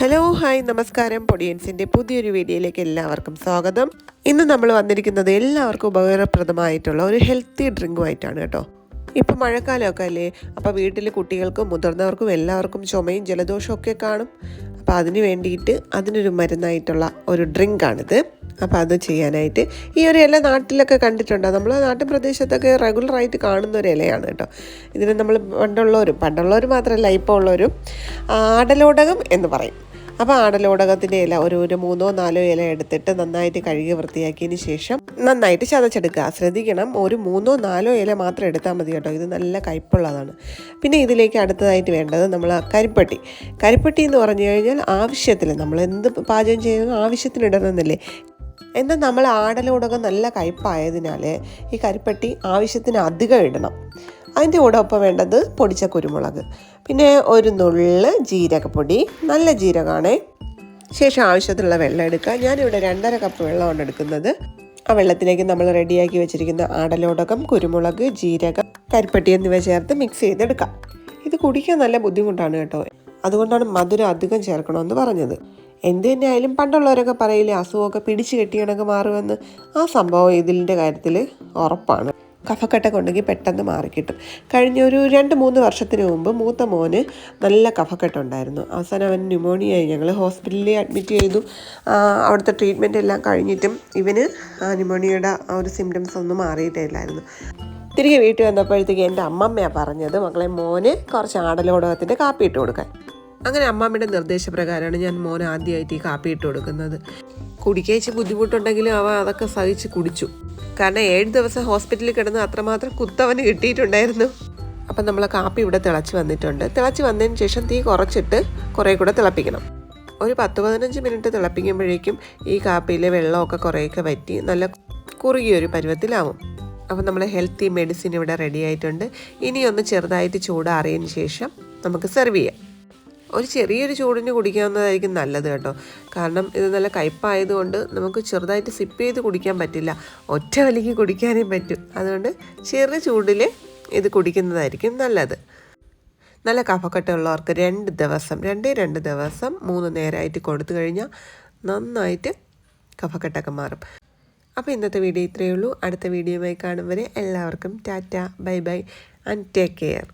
Hello hi നമസ്കാരം. പൊടിയൻസിന്റെ പുതിയൊരു വീഡിയോയിലേക്ക് എല്ലാവർക്കും സ്വാഗതം. ഇന്ന് നമ്മൾ വന്നിരിക്കുന്നത് എല്ലാവർക്കും ഉപകാരപ്രദമായിട്ടുള്ള ഒരു ഹെൽത്തി ഡ്രിങ്കുമായിട്ടാണ് കേട്ടോ. ഇപ്പം മഴക്കാലമൊക്കെ അല്ലേ? അപ്പോൾ വീട്ടിൽ കുട്ടികൾക്കും മുതിർന്നവർക്കും എല്ലാവർക്കും ചുമയും ജലദോഷവും ഒക്കെ കാണും. അപ്പോൾ അതിന് വേണ്ടിയിട്ട് അതിനൊരു മരുന്നായിട്ടുള്ള ഒരു ഡ്രിങ്കാണിത് അപ്പോൾ അത് ചെയ്യാനായിട്ട് ഈ ഒരു ഇല നാട്ടിലൊക്കെ കണ്ടിട്ടുണ്ട്? നമ്മൾ നാട്ടിൻ പ്രദേശത്തൊക്കെ റെഗുലറായിട്ട് കാണുന്ന ഒരു ഇലയാണ് കേട്ടോ. ഇതിന് നമ്മൾ പണ്ടുള്ളവരും പണ്ടുള്ളവർ മാത്രമല്ല ഇപ്പോൾ ഉള്ളവരും ആടലോടകം എന്ന് പറയും. അപ്പോൾ ആടലോടകത്തിന്റെ ഇല ഒരു ഒരു മൂന്നോ നാലോ ഇല എടുത്തിട്ട് നന്നായിട്ട് കഴുകി വൃത്തിയാക്കിയതിന് ശേഷം നന്നായിട്ട് ചതച്ചെടുക്കുക. ശ്രദ്ധിക്കണം. ഒരു മൂന്നോ നാലോ ഇല മാത്രം എടുത്താൽ മതി കേട്ടോ. ഇത് നല്ല കയ്പുള്ളതാണ് പിന്നെ ഇതിലേക്ക് അടുത്തതായിട്ട് വേണ്ടത് നമ്മൾ കരിപ്പട്ടി. കരിപ്പട്ടി എന്ന് പറഞ്ഞു കഴിഞ്ഞാൽ ആവശ്യത്തിൽ നമ്മൾ എന്ത് പാചകം ചെയ്യുന്നു ആവശ്യത്തിന് ഇടണമെന്നില്ലേ? എന്നാൽ നമ്മൾ ആടലോടകം നല്ല കയ്പായതിനാൽ ഈ കരിപ്പട്ടി ആവശ്യത്തിന് അധികം ഇടണം. അതിന്റെ കൂടെ ഒപ്പം വേണ്ടത് പൊടിച്ച കുരുമുളക്. പിന്നെ ഒരു നുള്ള് ജീരകപ്പൊടി നല്ല ജീരകമാണേ. ശേഷം ആവശ്യത്തിനുള്ള വെള്ളം എടുക്കുക. ഞാനിവിടെ രണ്ടര കപ്പ് വെള്ളമാണ് എടുക്കുന്നത്. ആ വെള്ളത്തിലേക്ക് നമ്മൾ റെഡിയാക്കി വെച്ചിരിക്കുന്ന ആടലോടകം കുരുമുളക് ജീരകം കരിപ്പട്ടി എന്നിവ ചേർത്ത് മിക്സ് ചെയ്തെടുക്കാം. ഇത് കുടിക്കാൻ നല്ല ബുദ്ധിമുട്ടാണ് കേട്ടോ. അതുകൊണ്ടാണ് മധുരം അധികം ചേർക്കണമെന്ന് പറഞ്ഞത്. എന്ത് തന്നെ ആയാലും പണ്ടുള്ളവരൊക്കെ പറയില്ലേ അസുഖമൊക്കെ പിടിച്ചു കെട്ടിയണക്ക് മാറുമെന്ന്. ആ സംഭവം ഇതിന്റെ കാര്യത്തിൽ ഉറപ്പാണ്. കഫക്കെട്ടൊക്കെ ഉണ്ടെങ്കിൽ പെട്ടെന്ന് മാറിക്കിട്ടും. കഴിഞ്ഞ ഒരു രണ്ട് മൂന്ന് വർഷത്തിന് മുമ്പ് മൂത്ത മോന് നല്ല കഫക്കെട്ടുണ്ടായിരുന്നു അവസാനം അവൻ ന്യൂമോണിയായി ഞങ്ങൾ ഹോസ്പിറ്റലിൽ അഡ്മിറ്റ് ചെയ്തു. അവിടുത്തെ ട്രീറ്റ്മെന്റ് എല്ലാം കഴിഞ്ഞിട്ടും ഇവന് ന്യൂമോണിയയുടെ ആ ഒരു സിംറ്റംസ് ഒന്നും മാറിയിട്ടില്ലായിരുന്നു. തിരികെ വീട്ടിൽ വന്നപ്പോഴത്തേക്ക് എന്റെ അമ്മമ്മയാണ് പറഞ്ഞത് മക്കളെ മോന് കുറച്ച് ആടലോടകത്തിന്റെ കാപ്പി ഇട്ട് കൊടുക്കാൻ. അങ്ങനെ അമ്മാമ്മയുടെ നിർദ്ദേശപ്രകാരമാണ് ഞാൻ മോൻ ആദ്യമായിട്ട് ഈ കാപ്പി ഇട്ട് കൊടുക്കുന്നത്. കുടിക്കേച്ച് ബുദ്ധിമുട്ടുണ്ടെങ്കിലും അവ അതൊക്കെ സഹിച്ച് കുടിച്ചു. കാരണം ഏഴ് ദിവസം ഹോസ്പിറ്റലിൽ കിടന്ന് അത്രമാത്രം കുത്തവന് കിട്ടിയിട്ടുണ്ടായിരുന്നു. അപ്പം നമ്മൾ കാപ്പി ഇവിടെ തിളച്ച് വന്നിട്ടുണ്ട്. തിളച്ച് വന്നതിന് ശേഷം തീ കുറച്ചിട്ട് കുറേ കൂടെ തിളപ്പിക്കണം. ഒരു പത്ത് പതിനഞ്ച് മിനിറ്റ് തിളപ്പിക്കുമ്പോഴേക്കും ഈ കാപ്പിയിലെ വെള്ളമൊക്കെ കുറേയൊക്കെ വറ്റി നല്ല കുറുകിയൊരു പരുവത്തിലാവും. അപ്പോൾ നമ്മൾ ഹെൽത്തി മെഡിസിൻ ഇവിടെ റെഡി ആയിട്ടുണ്ട്. ഇനി ഒന്ന് ചെറുതായിട്ട് ചൂടാറിയതിന് ശേഷം നമുക്ക് സെർവ് ചെയ്യാം. ഒരു ചെറിയൊരു ചൂടിന് കുടിക്കാവുന്നതായിരിക്കും നല്ലത് കേട്ടോ. കാരണം ഇത് നല്ല കയ്പായതുകൊണ്ട് നമുക്ക് ചെറുതായിട്ട് സിപ്പ് ചെയ്ത് കുടിക്കാൻ പറ്റില്ല. ഒറ്റ വലിക്ക് കുടിക്കാനേ പറ്റും. അതുകൊണ്ട് ചെറിയ ചൂടിൽ ഇത് കുടിക്കുന്നതായിരിക്കും നല്ലത്. നല്ല കഫക്കെട്ടുള്ളവർക്ക് രണ്ട് ദിവസം രണ്ടേ രണ്ട് ദിവസം മൂന്ന് നേരമായിട്ട് കൊടുത്തു കഴിഞ്ഞാൽ നന്നായിട്ട് കഫക്കെട്ടൊക്കെ മാറും. അപ്പോൾ ഇന്നത്തെ വീഡിയോ ഇത്രയേ ഉള്ളൂ. അടുത്ത വീഡിയോയുമായി കാണും വരെ എല്ലാവർക്കും tata bye bye and take care